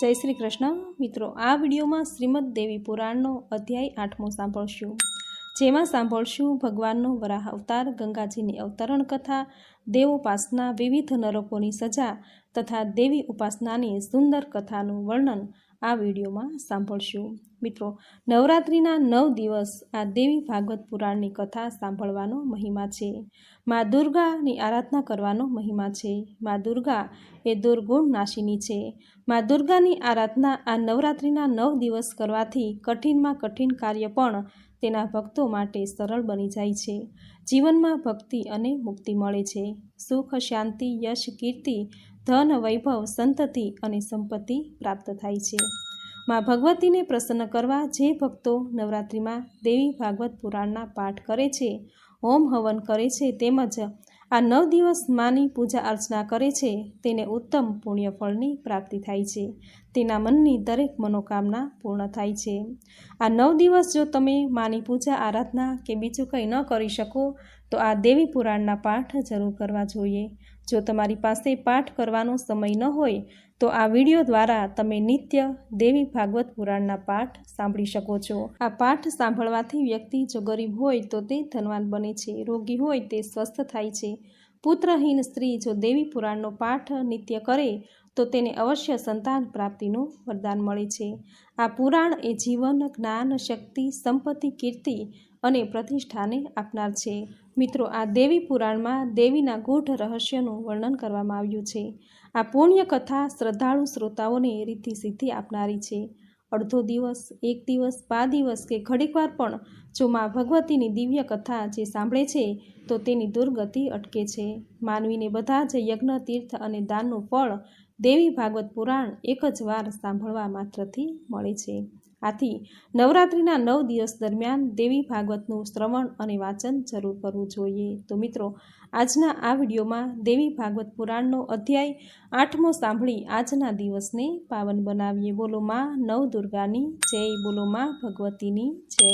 જય શ્રી કૃષ્ણ. મિત્રો, આ વિડીયોમાં શ્રીમદ દેવી પુરાણનો અધ્યાય આઠમો સાંભળશું. જેમાં સાંભળશું ભગવાનનો વરાહ અવતાર, ગંગાજીની અવતરણ કથા દેવોપાસના વિવિધ નરકોની સજા તથા દેવી ઉપાસનાની સુંદર કથાનું વર્ણન. આ વિડીયોમાં સાંભળશું. મિત્રો, નવરાત્રિના નવ દિવસ આ દેવી ભાગવત પુરાણની કથા સાંભળવાનો મહિમા છે. મા દુર્ગાની આરાધના કરવાનો મહિમા છે. મા દુર્ગા એ દુર્ગુણ નાશિની છે. મા દુર્ગાની આરાધના આ નવરાત્રિના નવ દિવસ કરવાથી કઠિનમાં કઠિન કાર્ય પણ તેના ભક્તો માટે સરળ બની જાય છે. જીવનમાં ભક્તિ અને મુક્તિ મળે છે. સુખ, શાંતિ, યશ, કીર્તિ ધન, વૈભવ, સંતતિ અને સંપત્તિ પ્રાપ્ત થાય છે. માં ભગવતીને પ્રસન્ન કરવા જે ભક્તો નવરાત્રિમાં દેવી ભાગવત પુરાણના પાઠ કરે છે, હોમ હવન કરે છે તેમજ આ નવ દિવસ માની પૂજા અર્ચના કરે છે, તેને ઉત્તમ પુણ્યફળની પ્રાપ્તિ થાય છે. તેના મનની દરેક મનોકામના પૂર્ણ થાય છે. આ નવ દિવસ જો તમે માની પૂજા, આરાધના કે બીજું કંઈ ન કરી શકો, તો આ દેવી પુરાણના પાઠ જરૂર કરવા જોઈએ. જો તમારી પાસે પાઠ કરવાનો સમય ન હોય, તો આ વીડિયો દ્વારા તમે નિત્ય દેવી ભાગવત પુરાણના પાઠ સાંભળી શકો છો. આ પાઠ સાંભળવાથી વ્યક્તિ જો ગરીબ હોય, તો તે ધનવાન બને છે. રોગી હોય, તે સ્વસ્થ થાય છે. પુત્રહીન સ્ત્રી જો દેવી પુરાણનો પાઠ નિત્ય કરે, તો તેને અવશ્ય સંતાન પ્રાપ્તિનું વરદાન મળે છે. આ પુરાણ એ જીવન, જ્ઞાન, શક્તિ, સંપત્તિ, કીર્તિ અને પ્રતિષ્ઠાને આપનાર છે. મિત્રો, આ દેવી પુરાણમાં દેવીના ગૂઢ રહસ્યનું વર્ણન કરવામાં આવ્યું છે. આ પુણ્ય કથા શ્રદ્ધાળુ શ્રોતાઓને રીતિ સિદ્ધિ આપનારી છે. અડધો દિવસ, એક દિવસ બા દિવસ કે ઘડીકવાર પણ જો મા ભગવતીની દિવ્ય કથા જે સાંભળે છે, તો તેની દુર્ગતિ અટકે છે. માનવીને બધા જ યજ્ઞ, તીર્થ અને દાનનું ફળ દેવી ભાગવત પુરાણ એક જ વાર સાંભળવા માત્રથી મળે છે. આથી નવરાત્રિના નવ દિવસ દરમિયાન દેવી ભાગવતનું શ્રવણ અને વાંચન જરૂર કરવું જોઈએ. તો મિત્રો, આજના આ વિડીયોમાં દેવી ભાગવત પુરાણનો અધ્યાય આઠમો સાંભળી આજના દિવસને પાવન બનાવીએ. બોલો માં નવ દુર્ગાની જય. બોલો માં ભગવતીની જય.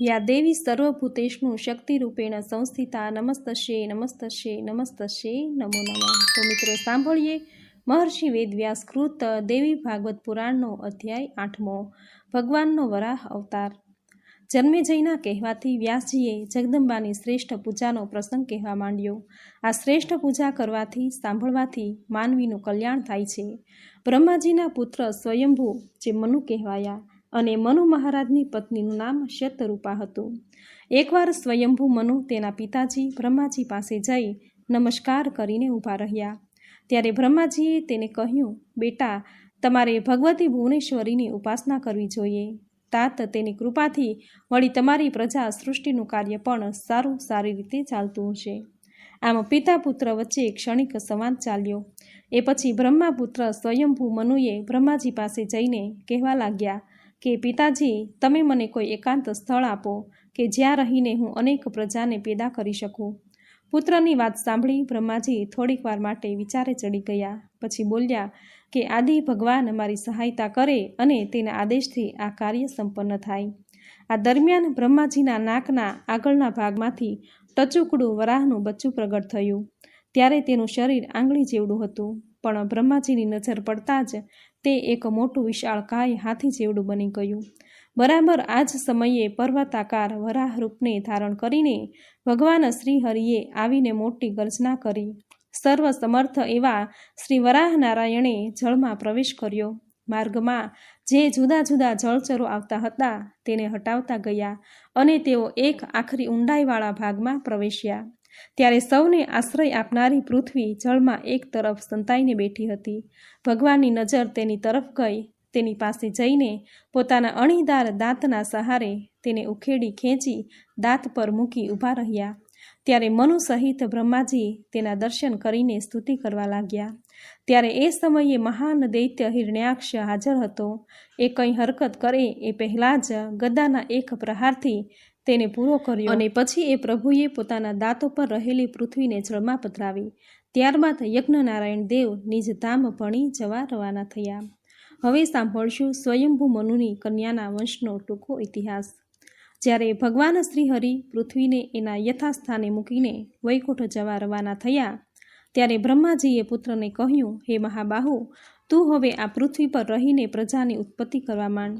યા દેવી સર્વભૂતેશનું શક્તિરૂપેણ સંસ્થિતા નમસ્તશે નમસ્તશે નમસ્તશે નમો નમઃ. તો મિત્રો, સાંભળીએ મહર્ષિ વેદવ્યાસ કૃત દેવી ભાગવત પુરાણનો અધ્યાય આઠમો. ભગવાનનો વરાહ અવતાર. જન્મેજયના કહેવાથી વ્યાસજીએ જગદંબાની શ્રેષ્ઠ પૂજાનો પ્રસંગ કહેવા માંડ્યો. આ શ્રેષ્ઠ પૂજા કરવાથી, સાંભળવાથી માનવીનું કલ્યાણ થાય છે. બ્રહ્માજીના પુત્ર સ્વયંભુ જે મનુ કહેવાયા અને મનુ મહારાજની પત્નીનું નામ શતરૂપા હતું. એકવાર સ્વયંભુ મનુ તેના પિતાજી બ્રહ્માજી પાસે જઈ નમસ્કાર કરીને ઊભા રહ્યા. ત્યારે બ્રહ્માજીએ તેને કહ્યું, બેટા તમારે ભગવતી ભુવનેશ્વરીની ઉપાસના કરવી જોઈએ. તાત તેની કૃપાથી વળી તમારી પ્રજા સૃષ્ટિનું કાર્ય પણ સારું સારી રીતે ચાલતું હશે. આમ પિતા પુત્ર વચ્ચે ક્ષણિક સંવાદ ચાલ્યો. એ પછી બ્રહ્મા પુત્ર સ્વયંભૂ મનુએ બ્રહ્માજી પાસે જઈને કહેવા લાગ્યા કે, પિતાજી, તમે મને કોઈ એકાંત સ્થળ આપો કે જ્યાં રહીને હું અનેક પ્રજાને પેદા કરી શકું. પુત્રની વાત સાંભળી બ્રહ્માજી થોડીક વાર માટે વિચારે ચડી ગયા. પછી બોલ્યા કે આદિ ભગવાન મારી સહાયતા કરે અને તેના આદેશથી આ કાર્ય સંપન્ન થાય. આ દરમિયાન બ્રહ્માજીના નાકના આગળના ભાગમાંથી ટચુકડું વરાહનું બચ્ચું પ્રગટ થયું. ત્યારે તેનું શરીર આંગળી જેવડું હતું, પણ બ્રહ્માજીની નજર પડતા જ તે એક મોટું વિશાળ કાય હાથી જેવડું બની ગયું. બરાબર આ જ સમયે પર્વતાકાર વરાહ રૂપને ધારણ કરીને ભગવાન શ્રીહરિએ આવીને મોટી ગર્જના કરી. સર્વ સમર્થ એવા શ્રી વરાહનારાયણે જળમાં પ્રવેશ કર્યો. માર્ગમાં જે જુદા જુદા જળચરો આવતા હતા તેને હટાવતા ગયા અને તેઓ એક આખરી ઊંડાઈવાળા ભાગમાં પ્રવેશ્યા. ત્યારે સૌને આશ્રય આપનારી પૃથ્વી જળમાં એક તરફ સંતાઈને બેઠી હતી. ભગવાનની નજર તેની તરફ ગઈ. તેની પાસે જઈને પોતાના અણીદાર દાંતના સહારે તેને ઉખેડી ખેંચી દાંત પર મૂકી ઊભા રહ્યા. ત્યારે મનુ સહિત બ્રહ્માજી તેના દર્શન કરીને સ્તુતિ કરવા લાગ્યા. ત્યારે એ સમયે મહાન દૈત્ય હિરણ્યાક્ષ હાજર હતો. એ કંઈ હરકત કરે એ પહેલાં જ ગદાના એક પ્રહારથી તેને પૂરો કર્યો અને પછી એ પ્રભુએ પોતાના દાંતો પર રહેલી પૃથ્વીને જળમાં પધરાવી. ત્યારબાદ યજ્ઞનારાયણ દેવ નિજ ધામ ભણી જવા રવાના થયા. હવે સાંભળશું સ્વયંભૂ મનુની કન્યાના વંશનો ટૂંકો ઇતિહાસ. જ્યારે ભગવાન શ્રીહરિ પૃથ્વીને એના યથાસ્થાને મૂકીને વૈકુંઠ જવા રવાના થયા, ત્યારે બ્રહ્માજીએ પુત્રને કહ્યું, હે મહાબાહુ, તું હવે આ પૃથ્વી પર રહીને પ્રજાની ઉત્પત્તિ કરવા માંડ.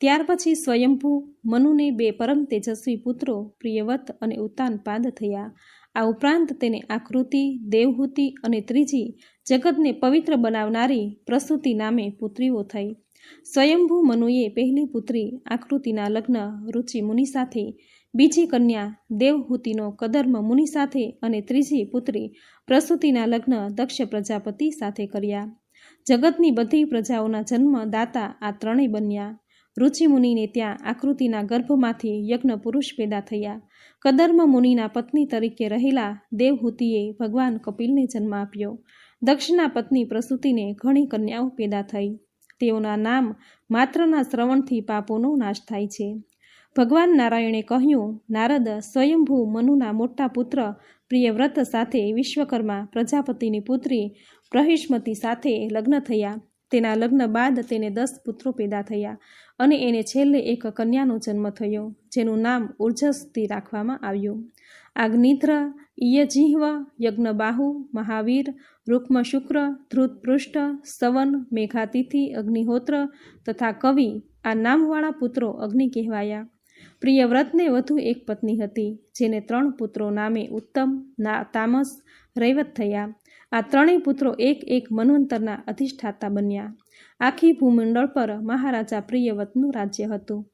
ત્યાર પછી સ્વયંભૂ મનુને બે પરમ તેજસ્વી પુત્રો, પ્રિયવત અને ઉત્તાનપાદ થયા. આ ઉપરાંત તેને આકૃતિ, દેવહૂતિ અને ત્રીજી જગતને પવિત્ર બનાવનારી પ્રસૂતિ નામે પુત્રીઓ થઈ. સ્વયંભૂ મનુએ પહેલી પુત્રી આકૃતિના લગ્ન રુચિ મુનિ સાથે, બીજી કન્યા દેવહૂતિનો કદર્મ મુનિ સાથે અને ત્રીજી પુત્રી પ્રસૂતિના લગ્ન દક્ષ પ્રજાપતિ સાથે કર્યા. જગતની બધી પ્રજાઓના જન્મ દાતા આ ત્રણેય બન્યા. રુચિ મુનિને ત્યાં આકૃતિના ગર્ભમાંથી યજ્ઞ પુરુષ પેદા થયા. કદર્મ મુનિના પત્ની તરીકે રહેલા દેવહૂતિએ ભગવાન કપિલને જન્મ આપ્યો. દક્ષના પત્ની પ્રસૂતિને ઘણી કન્યાઓ પેદા થઈ. તેઓના નામ માત્રના શ્રવણથી પાપોનો નાશ થાય છે. ભગવાન નારાયણે કહ્યું, નારદ સ્વયંભૂ મનુના મોટા પુત્ર પ્રિયવ્રત સાથે વિશ્વકર્મા પ્રજાપતિની પુત્રી પ્રહિષ્મતી સાથે લગ્ન થયા. તેના લગ્ન બાદ તેને દસ પુત્રો પેદા થયા. અને એને છેલ્લે એક કન્યાનો જન્મ થયો, જેનું નામ ઉર્જસ્તી રાખવામાં આવ્યું. આગ્નિધ્ર ઇયજિહ્વ યજ્ઞબાહુ, મહાવીર રૂક્મ શુક્ર ધૃતપૃષ્ઠ, સવન, મેઘાતિથિ, અગ્નિહોત્ર તથા કવિ આ નામવાળા પુત્રો અગ્નિ કહેવાયા. પ્રિયવ્રતને વધુ એક પત્ની હતી, જેને ત્રણ પુત્રો નામે ઉત્તમ તામસ, રૈવત થયા. આ ત્રણેય પુત્રો એક એક મન્વંતરના અધિષ્ઠાતા બન્યા. આખી ભૂમંડળ પર મહારાજા પ્રિયવતનું રાજ્ય હતું.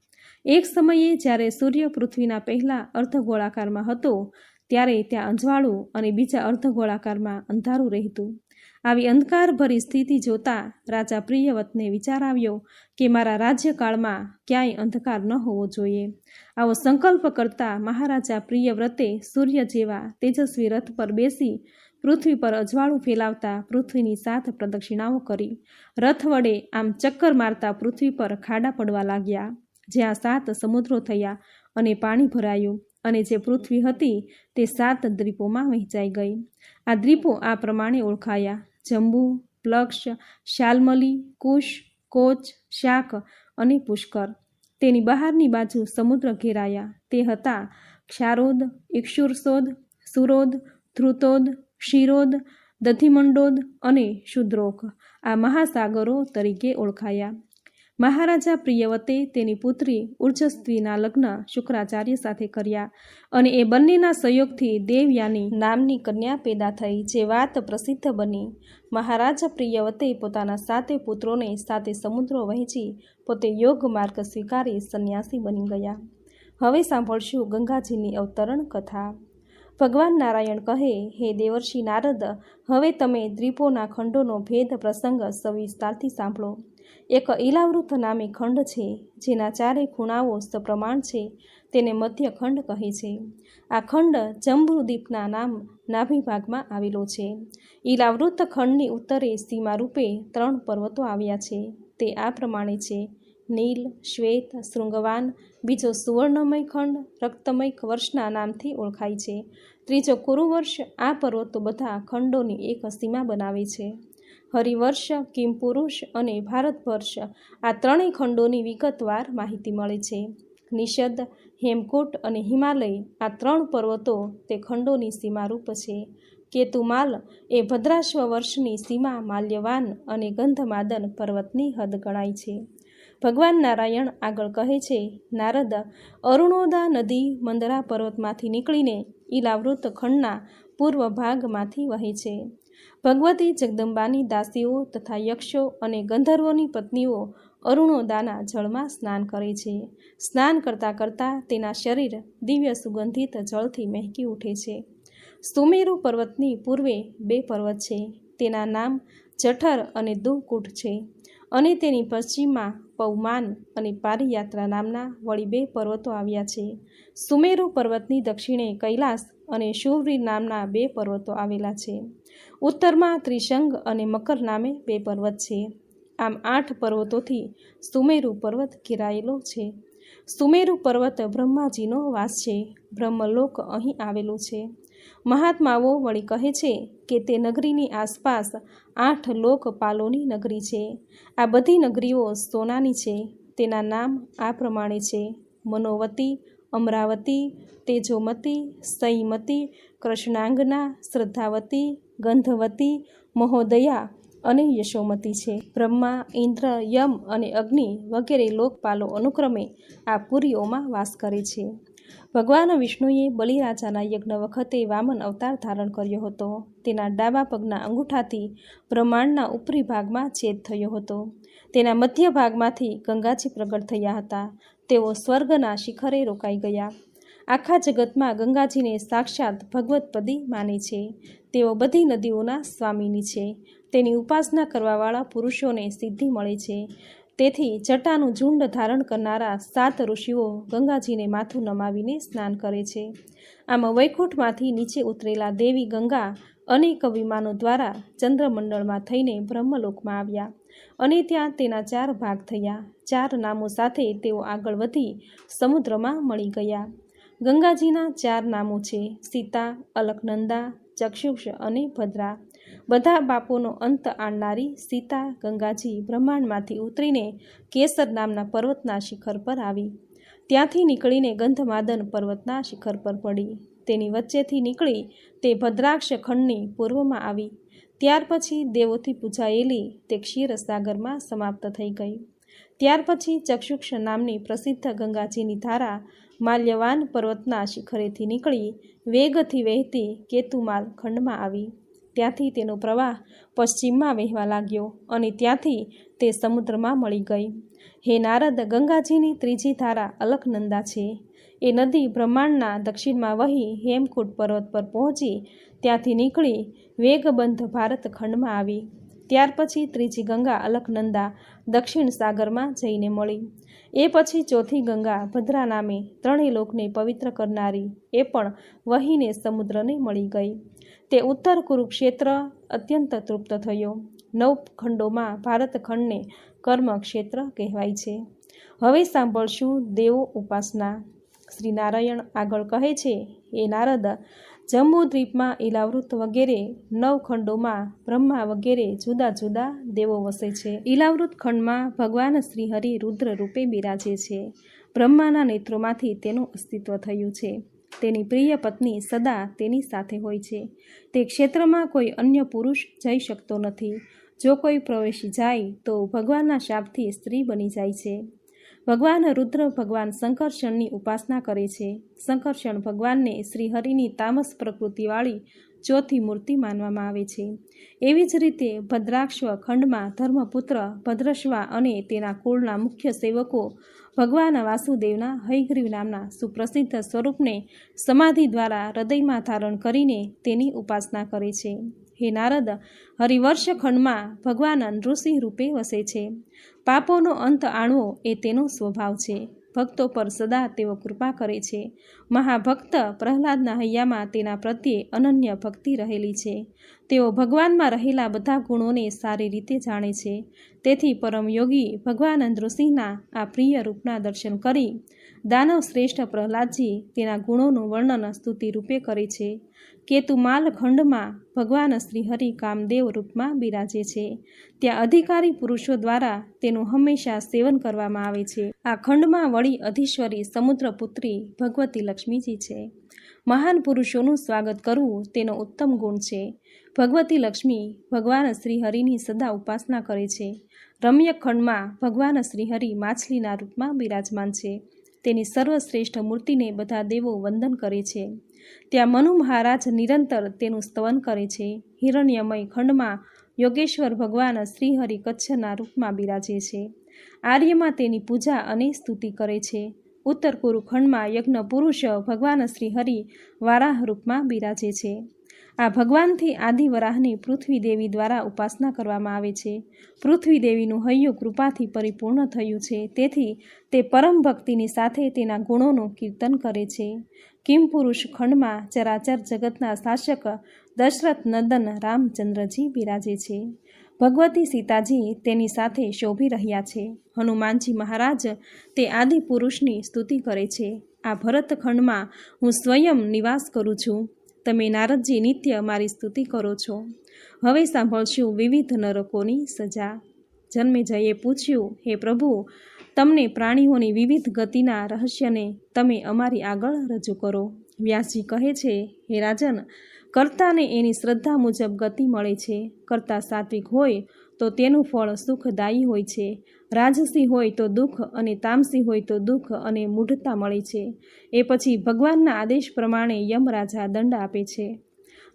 એક સમયે જ્યારે સૂર્ય પૃથ્વીના પહેલા અર્ધગોળાકારમાં હતો, ત્યારે ત્યાં અંજવાળું અને બીજા અર્ધગોળાકારમાં અંધારું રહેતું. આવી અંધકારભરી સ્થિતિ જોતા રાજા પ્રિયવતને વિચાર આવ્યો કે મારા રાજ્યકાળમાં ક્યાંય અંધકાર ન હોવો જોઈએ. આવો સંકલ્પ કરતા મહારાજા પ્રિયવ્રતે સૂર્ય જેવા તેજસ્વી રથ પર બેસી પૃથ્વી પર અજવાળું ફેલાવતા પૃથ્વીની સાત પ્રદક્ષિણાઓ કરી. રથ વડે આમ ચક્કર મારતા પૃથ્વી પર ખાડા પડવા લાગ્યા. જ્યાં સાત સમુદ્રો થયા અને પાણી ભરાયું અને જે પૃથ્વી હતી તે સાત દ્વીપોમાં વહેંચાઈ ગઈ. આ દ્વીપો આ પ્રમાણે ઓળખાયા. જંબુ, પ્લક્ષ, શાલમલી, કુશ, કોચ, શાક અને પુષ્કર. તેની બહારની બાજુ સમુદ્ર ઘેરાયા. તે હતા ક્ષારોદ ઇક્ષુરસોદ સુરોદ, ધ્રુતોદ ક્ષીરોદ, દધિમંડોદ અને શુદ્રોક આ મહાસાગરો તરીકે ઓળખાયા. મહારાજા પ્રિયવતે તેની પુત્રી ઉર્જસ્વીના લગ્ન શુક્રાચાર્ય સાથે કર્યા અને એ બંનેના સંયોગથી દેવયાની નામની કન્યા પેદા થઈ, જે વાત પ્રસિદ્ધ બની. મહારાજા પ્રિયવતે પોતાના સાતે પુત્રોને સાતે સમુદ્રો વહેંચી, પોતે યોગ માર્ગ સ્વીકારી સંન્યાસી બની ગયા. હવે સાંભળશું ગંગાજીની અવતરણ કથા. ભગવાન નારાયણ કહે, હે દેવર્ષિ નારદ, હવે તમે દ્વીપોના ખંડોનો ભેદ પ્રસંગ સવિસ્તારથી સાંભળો. એક ઈલાવૃત નામે ખંડ છે, જેના ચારે ખૂણાઓ સપ્રમાણ છે, તેને મધ્ય ખંડ કહે છે. આ ખંડ જંબુદ્વીપના નામ નાભિભાગમાં આવેલો છે. ઈલાવૃત ખંડની ઉત્તરે સીમા રૂપે ત્રણ પર્વતો આવ્યા છે. તે આ પ્રમાણે છે. નીલ, શ્વેત, શૃંગવાન, બીજો સુવર્ણમય ખંડ, રક્તમય વર્ષના નામથી ઓળખાય છે. ત્રીજો કુરુવર્ષ, આ પર્વતો બધા ખંડોની એક સીમા બનાવે છે. હરિવર્ષ કિમપુરુષ અને ભારતવર્ષ, આ ત્રણેય ખંડોની વિગતવાર માહિતી મળે છે. નિષદ, હેમકૂટ અને હિમાલય, આ ત્રણ પર્વતો તે ખંડોની સીમારૂપ છે. કેતુમાલ એ ભદ્રાશ્વ વર્ષની સીમા માલ્યવાન અને ગંધમાદન પર્વતની હદ ગણાય છે. ભગવાન નારાયણ આગળ કહે છે, નારદ, અરુણોદા નદી મંદરા પર્વતમાંથી નીકળીને ઈલાવૃત ખંડના પૂર્વ ભાગમાંથી વહે છે. ભગવતી જગદંબાની દાસીઓ તથા યક્ષો અને ગંધર્વોની પત્નીઓ અરુણોદાના જળમાં સ્નાન કરે છે. સ્નાન કરતાં કરતાં તેના શરીર દિવ્ય સુગંધિત જળથી મહેકી ઉઠે છે. સુમેરુ પર્વતની પૂર્વે બે પર્વત છે. તેના નામ જઠર અને દુહકૂટ છે. અને તેની પશ્ચિમમાં પૌમાન અને પારિયાત્રા નામના વળી બે પર્વતો આવ્યા છે. સુમેરુ પર્વતની દક્ષિણે કૈલાસ અને શુવરી નામના બે પર્વતો આવેલા છે. ઉત્તરમાં ત્રિશંગ અને મકર નામે બે પર્વત છે. આમ આઠ પર્વતોથી સુમેરુ પર્વત ઘેરાયેલો છે. સુમેરુ પર્વત બ્રહ્માજીનો વાસ છે. બ્રહ્મલોક અહીં આવેલું છે. મહાત્માઓ વળી કહે છે કે તે નગરીની આસપાસ આઠ લોકપાલોની નગરી છે. આ બધી નગરીઓ સોનાની છે. તેના નામ આ પ્રમાણે છે. મનોવતી, અમરાવતી, તેજોમતી સઈમતી કૃષ્ણાંગના, શ્રદ્ધાવતી, ગંધવતી, મહોદયા અને યશોમતી છે. બ્રહ્મા, ઇન્દ્ર, યમ અને અગ્નિ વગેરે લોકપાલો અનુક્રમે આ પુરીઓમાં વાસ કરે છે. ભગવાન વિષ્ણુએ બલિરાજાના યજ્ઞ વખતે વામન અવતાર ધારણ કર્યો હતો. તેના ડાબા પગના અંગૂઠાથી બ્રહ્માંડના ઉપરી ભાગમાં છેદ થયો હતો. તેના મધ્ય ભાગમાંથી ગંગાજી પ્રગટ થયા હતા. તેઓ સ્વર્ગના શિખરે રોકાઈ ગયા. આખા જગતમાં ગંગાજીને સાક્ષાત ભગવતપદી માને છે. તેઓ બધી નદીઓના સ્વામીની છે. તેની ઉપાસના કરવાવાળા પુરુષોને સિદ્ધિ મળે છે. તેથી જટાનું ઝુંડ ધારણ કરનારા સાત ઋષિઓ ગંગાજીને માથું નમાવીને સ્નાન કરે છે. આમ વૈકુંઠમાંથી નીચે ઉતરેલા દેવી ગંગા અનેક વિમાનો દ્વારા ચંદ્રમંડળમાં થઈને બ્રહ્મલોકમાં આવ્યા અને ત્યાં તેના ચાર ભાગ થયા. ચાર નામો સાથે તેઓ આગળ વધી સમુદ્રમાં મળી ગયા. ગંગાજીના ચાર નામો છે, સીતા, અલકનંદા, ચક્ષુષ અને ભદ્રા. બધા બાપોનો અંત આણનારી સીતા, ગંગાજી બ્રહ્માંડમાંથી ઉતરીને કેસર નામના પર્વતના શિખર પર આવી. ત્યાંથી નીકળીને ગંધમાદન પર્વતના શિખર પર પડી. તેની વચ્ચેથી નીકળી તે ભદ્રાક્ષ ખંડની પૂર્વમાં આવી. ત્યાર પછી દેવોથી પૂજાયેલી તે ક્ષીરસાગરમાં સમાપ્ત થઈ ગઈ. ત્યાર પછી ચક્ષુક્ષ નામની પ્રસિદ્ધ ગંગાજીની ધારા માલ્યવાન પર્વતના શિખરેથી નીકળી વેગથી વહેતી કેતુમાલ ખંડમાં આવી. ત્યાંથી તેનો પ્રવાહ પશ્ચિમમાં વહેવા લાગ્યો અને ત્યાંથી તે સમુદ્રમાં મળી ગઈ. હે નારદ, ગંગાજીની ત્રીજી ધારા અલકનંદા છે. એ નદી બ્રહ્માંડના દક્ષિણમાં વહી હેમકૂટ પર્વત પર પહોંચી ત્યાંથી નીકળી વેગબંધ ભારત ખંડમાં આવી. ત્યાર પછી ત્રીજી ગંગા અલકનંદા દક્ષિણ સાગરમાં જઈને મળી. એ પછી ચોથી ગંગા ભદ્રા નામે ત્રણેય લોકને પવિત્ર કરનારી એ પણ વહીને સમુદ્રને મળી ગઈ. તે ઉત્તર કુરુક્ષેત્ર અત્યંત તૃપ્ત થયો. નવ ખંડોમાં ભારતખંડને કર્મ ક્ષેત્ર કહેવાય છે. હવે સાંભળશું દેવો ઉપાસના. શ્રી નારાયણ આગળ કહે છે એ નારદ, જમ્મુ દ્વીપમાં ઇલાવૃત વગેરે નવ ખંડોમાં બ્રહ્મા વગેરે જુદા જુદા દેવો વસે છે. ઇલાવૃત ખંડમાં ભગવાન શ્રી હરિ રુદ્ર રૂપે બિરાજે છે. બ્રહ્માના નેત્રોમાંથી તેનું અસ્તિત્વ થયું છે. તેની પ્રિય પત્ની સદા તેની સાથે હોય છે. તે ક્ષેત્રમાં કોઈ અન્ય પુરુષ જઈ શકતો નથી. જો કોઈ પ્રવેશી જાય, તો ભગવાનના શાપથી સ્ત્રી બની જાય છે. ભગવાન રુદ્ર ભગવાન શંકરષણની ઉપાસના કરે છે. શંકરષણ ભગવાનને શ્રીહરિની તામસ પ્રકૃતિવાળી ચોથી મૂર્તિ માનવામાં આવે છે. એવી જ રીતે ભદ્રાક્ષ ખંડમાં ધર્મપુત્ર ભદ્રશ્વા અને તેના કુળના મુખ્ય સેવકો ભગવાન વાસુદેવના હયગ્રીવ નામના સુપ્રસિદ્ધ સ્વરૂપને સમાધિ દ્વારા હૃદયમાં ધારણ કરીને તેની ઉપાસના કરે છે. હે નારદ, હરિવર્ષ ખંડમાં ભગવાન નૃસિંહ રૂપે વસે છે. પાપોનો અંત આણવો એ તેનો સ્વભાવ છે. ભક્તો પર સદા તેઓ કૃપા કરે છે. મહાભક્ત પ્રહલાદના હૈયામાં તેના પ્રત્યે અનન્ય ભક્તિ રહેલી છે. તેઓ ભગવાનમાં રહેલા બધા ગુણોને સારી રીતે જાણે છે. તેથી પરમયોગી ભગવાન નૃસિંહના આ પ્રિય રૂપના દર્શન કરી દાનવ શ્રેષ્ઠ પ્રહલાદજી તેના ગુણોનું વર્ણન સ્તુતિ રૂપે કરે છે. કેતુમાલ ખંડમાં ભગવાન શ્રીહરિ કામદેવ રૂપમાં બિરાજે છે. ત્યાં અધિકારી પુરુષો દ્વારા તેનું હંમેશા સેવન કરવામાં આવે છે. આ ખંડમાં વળી અધીશ્વરી સમુદ્રપુત્રી ભગવતી લક્ષ્મીજી છે. મહાન પુરુષોનું સ્વાગત કરવું તેનો ઉત્તમ ગુણ છે. ભગવતી લક્ષ્મી ભગવાન શ્રીહરિની સદા ઉપાસના કરે છે. રમ્ય ખંડમાં ભગવાન શ્રીહરિ માછલીના રૂપમાં બિરાજમાન છે. તેની સર્વશ્રેષ્ઠ મૂર્તિને બધા દેવો વંદન કરે છે. ત્યાં મનુ મહારાજ નિરંતર તેનું સ્તવન કરે છે. હિરણ્યમય ખંડમાં યોગેશ્વર ભગવાન શ્રીહરિ કચ્છના રૂપમાં બિરાજે છે. આર્યમાં તેની પૂજા અને સ્તુતિ કરે છે. ઉત્તર કુરુખંડમાં યજ્ઞ પુરુષ ભગવાન શ્રીહરિ વારાહ રૂપમાં બિરાજે છે. આ ભગવાનથી આદિવરાહની પૃથ્વી દેવી દ્વારા ઉપાસના કરવામાં આવે છે. પૃથ્વી દેવીનું હૈયું કૃપાથી પરિપૂર્ણ થયું છે. તેથી તે પરમ ભક્તિની સાથે તેના ગુણોનું કીર્તન કરે છે. કિમ પુરુષ ખંડમાં ચરાચર જગતના શાસક દશરથ નંદન રામચંદ્રજી બિરાજે છે. ભગવતી સીતાજી તેની સાથે શોભી રહ્યા છે. હનુમાનજી મહારાજ તે આદિ પુરુષની સ્તુતિ કરે છે. આ ભરતખંડમાં હું સ્વયં નિવાસ કરું છું. તમે નારદજી નિત્ય મારી સ્તુતિ કરો છો. હવે સાંભળશું વિવિધ નરકોની સજા. જન્મે જયે પૂછ્યું, હે પ્રભુ તમને પ્રાણીઓની વિવિધ ગતિના રહસ્યને તમે અમારી આગળ રજૂ કરો. વ્યાસજી કહે છે, હે રાજન, કર્તાને એની શ્રદ્ધા મુજબ ગતિ મળે છે. કર્તા સાત્વિક હોય તો તેનું ફળ સુખદાયી હોય છે. રાજસી હોય તો દુઃખ અને તામસી હોય તો દુઃખ અને મૂઢતા મળે છે. એ પછી ભગવાનના આદેશ પ્રમાણે યમરાજા દંડ આપે છે.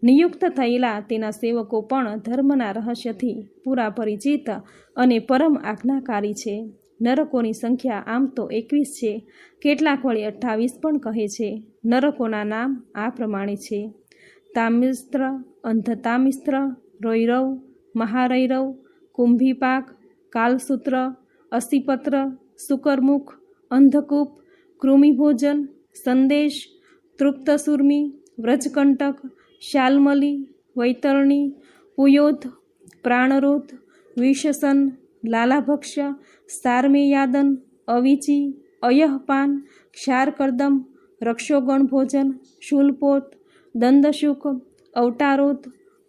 નિયુક્ત થયેલા તેના સેવકો પણ ધર્મના રહસ્યથી પૂરા પરિચિત અને પરમ આજ્ઞાકારી છે. નરકોની સંખ્યા આમ તો એકવીસ છે. કેટલાક વળી અઠ્ઠાવીસ પણ કહે છે. નરકોના નામ આ પ્રમાણે છે. તામિસ્ત્ર, અંધતામિસ્ત્ર રોયરવ મહારૈરવ, કુંભીપાક, કાલસૂત્ર, અસિપત્ર, સુકરમુખ, અંધકૂપ, કૃમિભોજન, સંદેશ, તૃપ્તસુર્મી, વ્રજકંટક, શાલમલી, વૈતરણી, પુયોધ, પ્રાણરોધ વિશસન લાલાભક્ષ્ય સારમેયાદન અવિચી, અયહપાન, ક્ષારકર્દમ, રક્ષોગણ ભોજન, શૂલપોત, દંદશુક, અવટારોધ,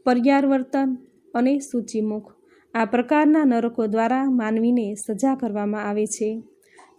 પર્યાવર્તન અને સૂચિમુખ. આ પ્રકારના નરકો દ્વારા માનવીને સજા કરવામાં આવે છે.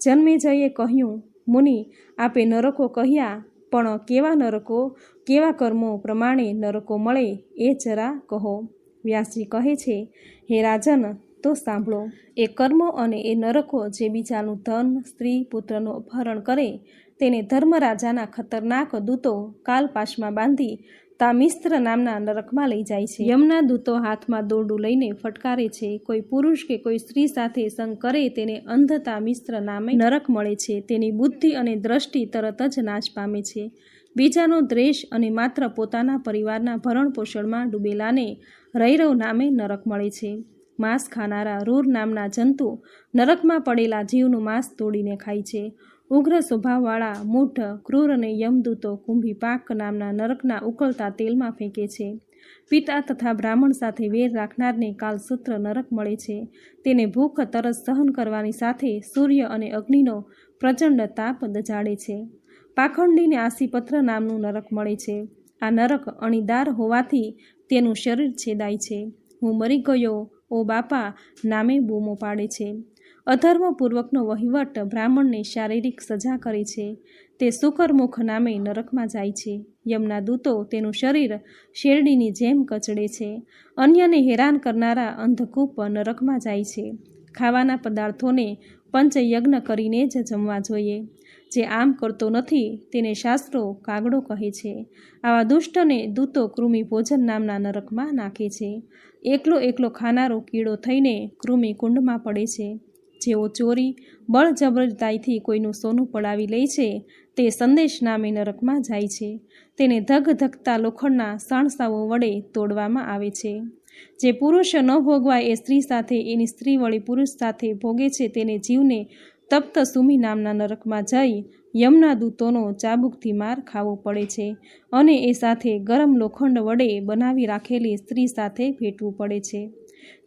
જન્મેજયે કહ્યું, મુનિ, આપે નરકો કહ્યા, પણ કેવા નરકો, કેવા કર્મો પ્રમાણે નરકો મળે એ જરા કહો. વ્યાસજી કહે છે, હે રાજન તો સાંભળો. એ કર્મો અને એ નરકો જે બીજાનું ધન, સ્ત્રી, પુત્રનું અપહરણ કરે, તેને ધર્મરાજાના ખતરનાક દૂતો કાલપાશમાં બાંધી તામિસ્ત્ર નામના નરકમાં લઈ જાય છે. યમના દૂતો હાથમાં દોરડું લઈને ફટકારે છે. કોઈ પુરુષ કે કોઈ સ્ત્રી સાથે સંગ કરે, તેને અંધતા મિસ્ત્ર નામે નરક મળે છે. તેની બુદ્ધિ અને દ્રષ્ટિ તરત જ નાશ પામે છે. બીજાનો દ્વેષ અને માત્ર પોતાના પરિવારના ભરણ પોષણમાં ડૂબેલાને રૈરવ નામે નરક મળે છે. માંસ ખાનારા રૂર નામના જંતુ નરકમાં પડેલા જીવનું માંસ તોડીને ખાય છે. ઉગ્ર સ્વભાવવાળા મૂઢ, ક્રૂર અને યમદૂતો કુંભી પાક નામના નરકના ઉકળતા તેલમાં ફેંકે છે. પિતા તથા બ્રાહ્મણ સાથે વેર રાખનારને કાલસૂત્ર નરક મળે છે. તેને ભૂખ, તરસ સહન કરવાની સાથે સૂર્ય અને અગ્નિનો પ્રચંડ તાપ દજાડે છે. પાખંડીને આસીપત્ર નામનું નરક મળે છે. આ નરક અણીદાર હોવાથી તેનું શરીર છેદાય છે. હું મરી ગયો ઓ બાપા, નામે બૂમો પાડે છે. અધર્મપૂર્વકનો વહીવટ બ્રાહ્મણને શારીરિક સજા કરે છે. તે સુકરમુખ નામે નરકમાં જાય છે. યમના દૂતો તેનું શરીર શેરડીની જેમ કચડે છે. અન્યને હેરાન કરનારા અંધકૂપ નરકમાં જાય છે. ખાવાના પદાર્થોને પંચયજ્ઞ કરીને જ જમવા જોઈએ. જે આમ કરતો નથી તેને શાસ્ત્રો કાગડો કહે છે. આવા દુષ્ટને દૂતો કૃમિ ભોજન નામના નરકમાં નાખે છે. એકલો એકલો ખાનારો કીડો થઈને કૃમિ કુંડમાં પડે છે. જેઓ ચોરી બળજબરતાઈથી કોઈનું સોનું પડાવી લે છે, તે સંદેશ નામે નરકમાં જાય છે. તેને ધગ ધગતા લોખંડના સાણસાઓ વડે તોડવામાં આવે છે. જે પુરુષ ન ભોગવાય એ સ્ત્રી સાથે, એની સ્ત્રી વળી પુરુષ સાથે ભોગે છે, તેને જીવને તપ્ત સુમી નામના નરકમાં જઈ યમના દૂતોનો ચાબુકથી માર ખાવો પડે છે અને એ સાથે ગરમ લોખંડ વડે બનાવી રાખેલી સ્ત્રી સાથે ભેટવું પડે છે.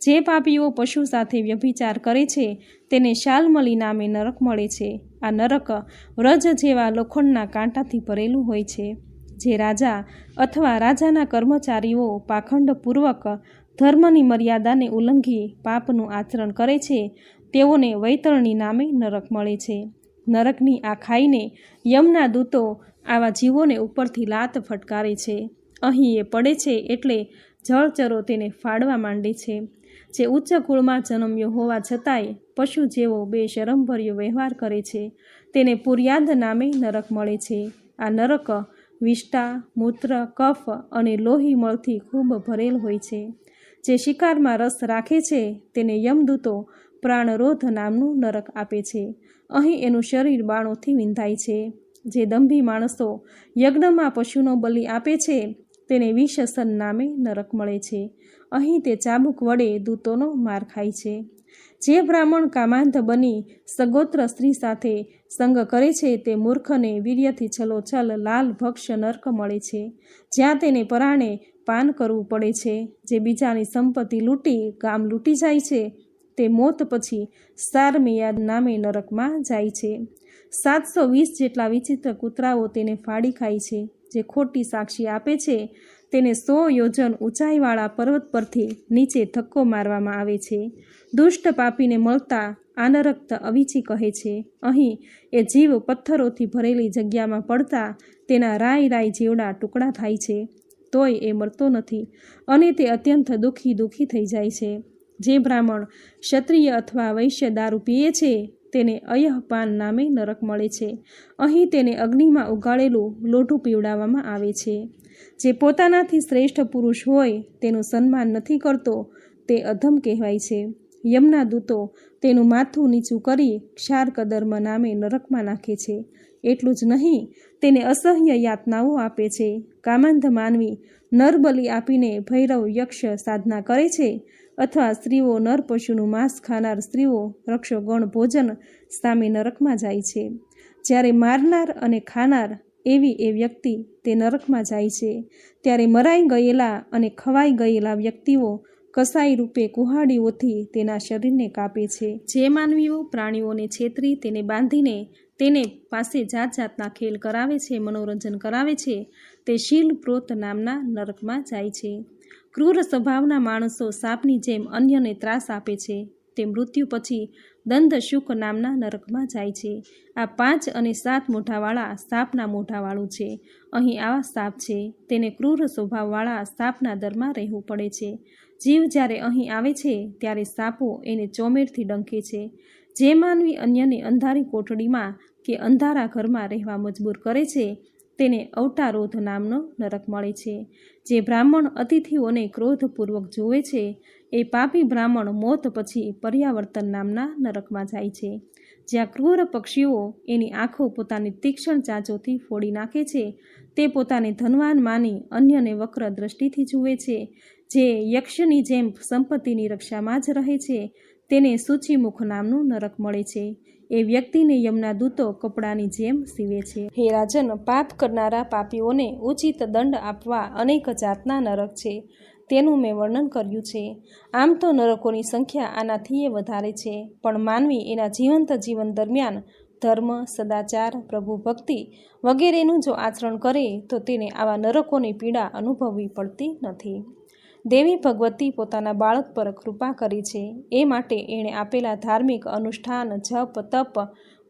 જે પાપીઓ પશુ સાથે વ્યભિચાર કરે છે, તેને શાલમલી નામે નરક મળે છે. આ નરક વ્રજ જેવા લોખંડના કાંટાથી ભરેલું હોય છે. જે રાજા અથવા રાજાના કર્મચારીઓ પાખંડપૂર્વક ધર્મની મર્યાદાને ઉલ્લંઘી પાપનું આચરણ કરે છે, તેઓને વૈતરણી નામે નરક મળે છે. નરકની આ ખાઈને યમના દૂતો આવા જીવોને ઉપરથી લાત ફટકારે છે. અહીં એ પડે છે એટલે જળચરો તેને ફાડવા માંડે છે. જે ઉચ્ચ કુળમાં જન્મ્યો હોવા છતાંય પશુ જેવો બેશરમભર્યો વ્યવહાર કરે છે. તેને પુર્યાદ નામે નરક મળે છે. આ નરક વિષ્ટા, મૂત્ર, કફ અને લોહી મળથી ખૂબ ભરેલ હોય છે. જે શિકારમાં રસ રાખે છે તેને યમદૂતો પ્રાણરોધ નામનું નરક આપે છે. અહીં એનું શરીર બાણોથી વિંધાય છે. જે દંભી માણસો યજ્ઞમાં પશુનો બલિ આપે છે, તેને વિશસન નામે નરક મળે છે. અહીં તે ચાબુક વડે દૂતોનો માર ખાય છે. જે બ્રાહ્મણ કામાંધ બની સગોત્ર સ્ત્રી સાથે સંગ કરે છે, તે મૂર્ખને વીર્યથી છલોછલ લાલ ભક્ષ નર્ક મળે છે. જ્યાં તેને પરાણે પાન કરવું પડે છે. જે બીજાની સંપત્તિ લૂંટી, ગામ લૂંટી જાય છે તે મોત પછી સારમિયાદ નામે નરકમાં જાય છે. સાતસો વીસ જેટલા વિચિત્ર કૂતરાઓ તેને ફાડી ખાય છે. જે ખોટી સાક્ષી આપે છે, તેને સો યોજન ઊંચાઈવાળા પર્વત પરથી નીચે ધક્કો મારવામાં આવે છે. દુષ્ટ પાપીને મળતા આનરક્ત અવિચી કહે છે. અહીં એ જીવ પથ્થરોથી ભરેલી જગ્યામાં પડતા તેના રાય રાય જેવડા ટુકડા થાય છે. તોય એ મરતો નથી અને તે અત્યંત દુઃખી દુઃખી થઈ જાય છે. જે બ્રાહ્મણ ક્ષત્રિય અથવા વૈશ્ય દારૂ પીએ છે, તેને અયહપાન નામે નરક મળે છે. અહીં તેને અગ્નિમાં ઉગાડેલું લોઢું પીવડાવવામાં આવે છે. જે પોતાનાથી શ્રેષ્ઠ પુરુષ હોય, તેનું સન્માન નથી કરતો, તે અધમ કહેવાય છે. યમના દૂતો તેનું માથું નીચું કરી ક્ષાર કદર્મ નામે નરકમાં નાખે છે. એટલું જ નહીં, તેને અસહ્ય યાતનાઓ આપે છે. કામાંધ માનવી નરબલી આપીને ભૈરવ યક્ષ સાધના કરે છે અથવા સ્ત્રીઓ નર પશુનું માંસ ખાનાર સ્ત્રીઓ રક્ષોગણ ભોજન સામે નરકમાં જાય છે. જ્યારે મારનાર અને ખાનાર એવી એ વ્યક્તિ તે નરકમાં જાય છે. ત્યારે મરાઈ ગયેલા અને ખવાઈ ગયેલા વ્યક્તિઓ કસાઈ રૂપે કુહાડીઓથી તેના શરીરને કાપે છે. જે માનવીઓ પ્રાણીઓને છેતરી તેને બાંધીને તેને પાસે જાત જાતના ખેલ કરાવે છે, મનોરંજન કરાવે છે, તે શીલ પ્રોત નામના નરકમાં જાય છે. ક્રૂર સ્વભાવના માણસો સાપની જેમ અન્યને ત્રાસ આપે છે. તે મૃત્યુ પછી દંદ શુક નામના નરકમાં જાય છે. આ પાંચ અને સાત મોઢાવાળા સાપના મોઢાવાળું છે. અહીં આવા સાપ છે. તેને ક્રૂર સ્વભાવવાળા સાપના દરમાં રહેવું પડે છે. જીવ જ્યારે અહીં આવે છે, ત્યારે સાપો એને ચોમેરથી ડંકે છે. જે માનવી અન્યને અંધારી કોઠડીમાં કે અંધારા ઘરમાં રહેવા મજબૂર કરે છે તેને અવટારોધ નામનો નરક મળે છે. જે બ્રાહ્મણ અતિથિઓને ક્રોધપૂર્વક જુએ છે, એ પાપી બ્રાહ્મણ મોત પછી પર્યાવર્તન નામના નરકમાં જાય છે. જ્યાં ક્રૂર પક્ષીઓ એની આંખો પોતાની તીક્ષ્ણ ચાંચોથી ફોડી નાખે છે, તે પોતાને ધનવાન માની અન્યને વક્ર દ્રષ્ટિથી જુએ છે. જે યક્ષની જેમ સંપત્તિની રક્ષામાં જ રહે છે, તેને સૂચિમુખ નામનું નરક મળે છે. એ વ્યક્તિને યમના દૂતો કપડાની જેમ સીવે છે. હે રાજન, પાપ કરનારા પાપીઓને ઉચિત દંડ આપવા અનેક જાતના નરક છે. તેનું મેં વર્ણન કર્યું છે. આમ તો નરકોની સંખ્યા આનાથી એ વધારે છે. પણ માનવી એના જીવંત જીવન દરમિયાન ધર્મ, સદાચાર, પ્રભુ ભક્તિ વગેરેનું જો આચરણ કરે તો તેને આવા નરકોની પીડા અનુભવવી પડતી નથી. દેવી ભગવતી પોતાના બાળક પર કૃપા કરી છે. એ માટે એણે આપેલા ધાર્મિક અનુષ્ઠાન, જપ, તપ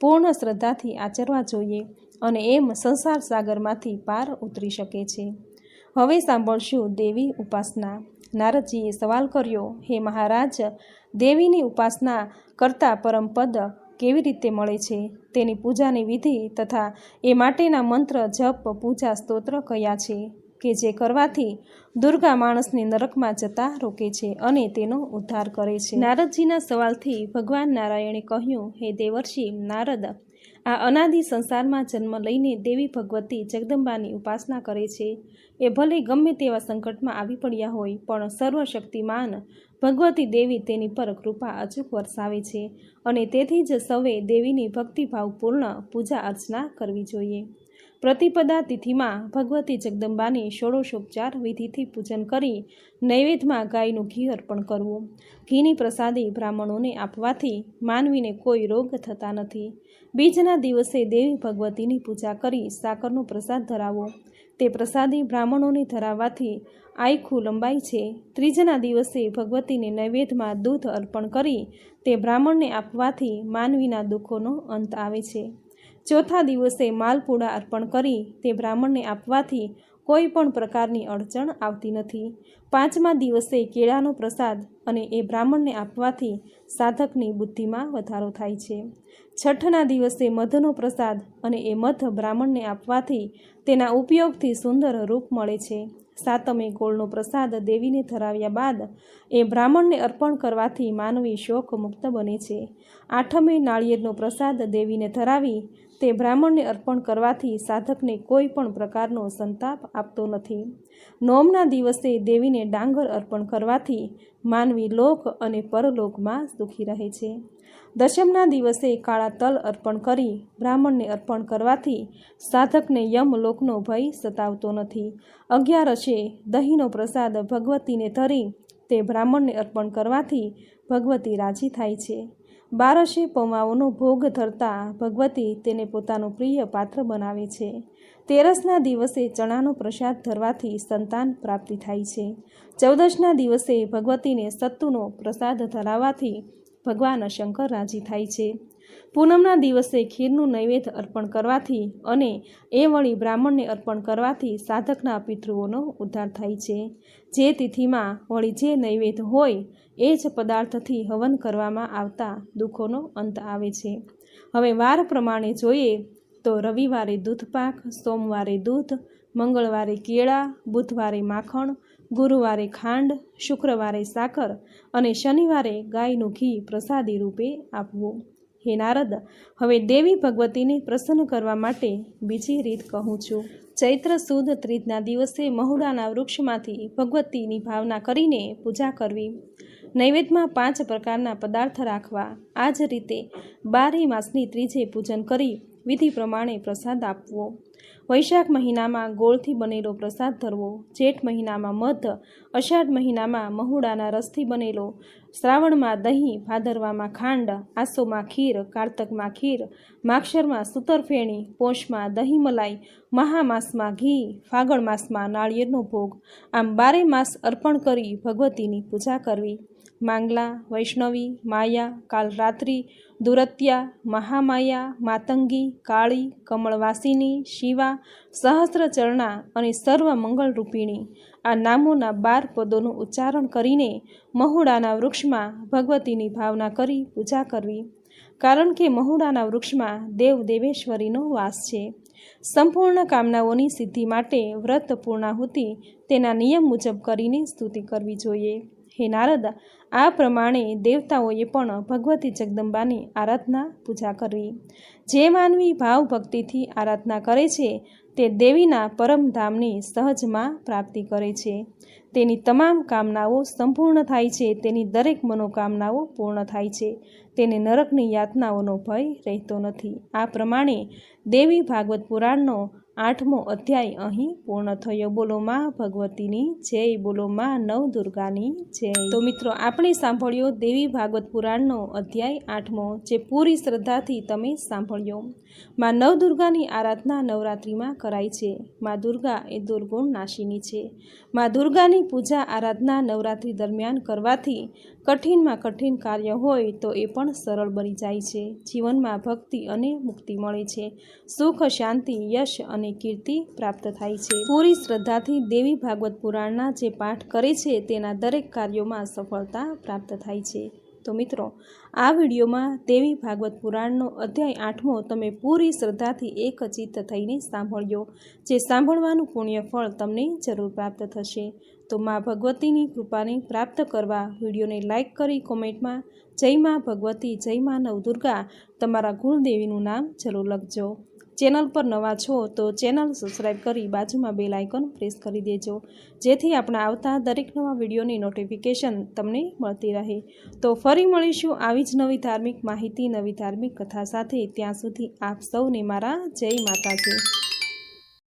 પૂર્ણ શ્રદ્ધાથી આચરવા જોઈએ અને એમ સંસાર સાગરમાંથી પાર ઉતરી શકે છે. હવે સાંભળશું દેવી ઉપાસના. નારદજીએ સવાલ કર્યો, હે મહારાજ, દેવીની ઉપાસના કરતા પરમપદ કેવી રીતે મળે છે? તેની પૂજાની વિધિ તથા એ માટેના મંત્ર, જપ, પૂજા, સ્તોત્ર કયા છે? કે જે કરવાથી દુર્ગા માણસને નરકમાં જતા રોકે છે અને તેનો ઉદ્ધાર કરે છે. નારદજીના સવાલથી ભગવાન નારાયણે કહ્યું, હે દેવર્ષિ, નારદ, આ અનાદિ સંસારમાં જન્મ લઈને દેવી ભગવતી જગદંબાની ઉપાસના કરે છે. એ ભલે ગમે તેવા સંકટમાં આવી પડ્યા હોય, પણ સર્વશક્તિમાન ભગવતી દેવી તેની પર કૃપા અચૂક વરસાવે છે અને તેથી જ સૌએ દેવીની ભક્તિભાવપૂર્ણ પૂજા અર્ચના કરવી જોઈએ. પ્રતિપદા તિથિમાં ભગવતી જગદંબાની ષોડશોપચાર વિધિથી પૂજન કરી નૈવેદ્યમાં ગાયનું ઘી અર્પણ કરવું. ઘીની પ્રસાદી બ્રાહ્મણોને આપવાથી માનવીને કોઈ રોગ થતા નથી. બીજના દિવસે દેવી ભગવતીની પૂજા કરી સાકરનો પ્રસાદ ધરાવો. તે પ્રસાદી બ્રાહ્મણોને ધરાવવાથી આયખું લંબાય છે. ત્રીજના દિવસે ભગવતીને નૈવેદ્યમાં દૂધ અર્પણ કરી તે બ્રાહ્મણને આપવાથી માનવીના દુઃખોનો અંત આવે છે. ચોથા દિવસે માલપુડા અર્પણ કરી તે બ્રાહ્મણને આપવાથી કોઈ પણ પ્રકારની અડચણ આવતી નથી. પાંચમા દિવસે કેળાનો પ્રસાદ અને એ બ્રાહ્મણને આપવાથી સાધકની બુદ્ધિમાં વધારો થાય છે. છઠ્ઠના દિવસે મધનો પ્રસાદ અને એ મધ બ્રાહ્મણને આપવાથી તેના ઉપયોગથી સુંદર રૂપ મળે છે. સાતમે ગોળનો પ્રસાદ દેવીને ધરાવ્યા બાદ એ બ્રાહ્મણને અર્પણ કરવાથી માનવી શોક મુક્ત બને છે. આઠમે નાળિયેરનો પ્રસાદ દેવીને ધરાવી તે બ્રાહ્મણને અર્પણ કરવાથી સાધકને કોઈ પણ પ્રકારનો સંતાપ આપતો નથી. નોમના દિવસે દેવીને ડાંગર અર્પણ કરવાથી માનવી લોક અને પરલોકમાં સુખી રહે છે. દશમના દિવસે કાળા તલ અર્પણ કરી બ્રાહ્મણને અર્પણ કરવાથી સાધકને યમલોકનો ભય સતાવતો નથી. અગિયારસે દહીંનો પ્રસાદ ભગવતીને ધરી તે બ્રાહ્મણને અર્પણ કરવાથી ભગવતી રાજી થાય છે. બારસે પૌમાઓનો ભોગ ધરતા ભગવતી તેને પોતાનું પ્રિય પાત્ર બનાવે છે. તેરસના દિવસે ચણાનો પ્રસાદ ધરવાથી સંતાન પ્રાપ્તિ થાય છે. ચૌદશના દિવસે ભગવતીને સત્તુનો પ્રસાદ ધરાવવાથી ભગવાન શંકર રાજી થાય છે. પૂનમના દિવસે ખીરનું નૈવેદ્ય અર્પણ કરવાથી અને એ વળી બ્રાહ્મણને અર્પણ કરવાથી સાધકના પિતૃઓનો ઉદ્ધાર થાય છે. જે તિથિમાં વળી જે નૈવેદ્ય હોય, એ જ પદાર્થથી હવન કરવામાં આવતા દુઃખોનો અંત આવે છે. હવે વાર પ્રમાણે જોઈએ તો રવિવારે દૂધપાક સોમવારે દૂધ, મંગળવારે કેળા, બુધવારે માખણ, ગુરુવારે ખાંડ, શુક્રવારે સાકર અને શનિવારે ગાયનું ઘી પ્રસાદી રૂપે આપવું. હે નારદ, હવે દેવી ભગવતીને પ્રસન્ન કરવા માટે બીજી રીત કહું છું. ચૈત્ર સુદ ત્રીજના દિવસે મહુડાના વૃક્ષમાંથી ભગવતીની ભાવના કરીને પૂજા કરવી. નૈવેદ્યમાં પાંચ પ્રકારના પદાર્થ રાખવા. આ જ રીતે બારે માસની ત્રીજે પૂજન કરી વિધિ પ્રમાણે પ્રસાદ આપવો. વૈશાખ મહિનામાં ગોળથી બનેલો પ્રસાદ ધરવો. જેઠ મહિનામાં મધ, અષાઢ મહિનામાં મહુડાના રસથી બનેલો. શ્રાવણમાં દહીં, ભાદરવામાં ખાંડ, આસોમાં ખીર, કારતકમાં ખીર માક્ષરમાં સુતરફેણી, પોષમાં દહીં મલાઈ, મહામાસમાં ઘી, ફાગણ માસમાં નાળિયેરનો ભોગ. આમ બારે માસ અર્પણ કરી ભગવતીની પૂજા કરવી. માંગલા વૈષ્ણવી માયા કાલરાત્રિ દુરત્યા મહામાયા માતંગી કાળી કમળવાસિની શિવા સહસ્ત્રચરણા અને સર્વ મંગળરૂપિણી આ નામોના બાર પદોનું ઉચ્ચારણ કરીને મહુડાના વૃક્ષમાં ભગવતીની ભાવના કરી પૂજા કરવી. કારણ કે મહુડાના વૃક્ષમાં દેવ દેવેશ્વરીનો વાસ છે. સંપૂર્ણ કામનાઓની સિદ્ધિ માટે વ્રત પૂર્ણાહુતિ તેના નિયમ મુજબ કરીને સ્તુતિ કરવી જોઈએ. હે નારદ આ પ્રમાણે દેવતાઓએ પણ ભગવતી જગદંબાની આરાધના પૂજા કરવી જે માનવી ભાવ ભક્તિથી આરાધના કરે છે, તે દેવીના પરમધામની સહજમાં પ્રાપ્તિ કરે છે. તેની તમામ કામનાઓ સંપૂર્ણ થાય છે, તેની દરેક મનોકામનાઓ પૂર્ણ થાય છે. તેને નરકની યાતનાઓનો ભય રહેતો નથી. આ પ્રમાણે દેવી ભાગવત પુરાણનો આઠમો અધ્યાય અહીં પૂર્ણ થયો. બોલો માં ભગવતીની જય, બોલો માં નવ દુર્ગાની જય. તો મિત્રો, આપણે સાંભળ્યો દેવી ભાગવત પુરાણનો અધ્યાય આઠમો, જે પૂરી શ્રદ્ધાથી તમે સાંભળ્યો. માં નવ દુર્ગાની આરાધના નવરાત્રિમાં કરાય છે. માં દુર્ગા એ દુર્ગુણ નાશીની છે. માં દુર્ગાની પૂજા આરાધના નવરાત્રિ દરમિયાન કરવાથી કઠિનમાં કઠિન કાર્ય હોય તો એ પણ સરળ બની જાય છે. જીવનમાં ભક્તિ અને મુક્તિ મળે છે. સુખ, શાંતિ, યશ અને કીર્તિ પ્રાપ્ત થાય છે. પૂરી શ્રદ્ધાથી દેવી ભાગવત પુરાણના જે પાઠ કરે છે તેના દરેક કાર્યોમાં સફળતા પ્રાપ્ત થાય છે. તો મિત્રો, આ વિડીયોમાં દેવી ભાગવત પુરાણનો અધ્યાય આઠમો તમે પૂરી શ્રદ્ધાથી એક અચિત થઈને સાંભળ્યો જે સાંભળવાનું પુણ્ય ફળ તમને જરૂર પ્રાપ્ત થશે. તો મા ભગવતીની કૃપાને પ્રાપ્ત કરવા વિડીયોને લાઇક કરી કોમેન્ટમાં, જય મા ભગવતી, જય મા નવદુર્ગા, તમારા કુળદેવીનું નામ જરૂર લખજો. ચેનલ પર નવા છો તો ચેનલ સબસ્ક્રાઈબ કરી બાજુમાં બેલ આઇકોન પ્રેસ કરી દેજો. જેથી આપણા આવતા દરેક નવા વિડીયોની નોટિફિકેશન તમને મળતી રહે. તો ફરી મળીશું આવી જ નવી ધાર્મિક માહિતી, નવી ધાર્મિક કથા સાથે. ત્યાં સુધી આપ સૌને મારા જય માતાજી.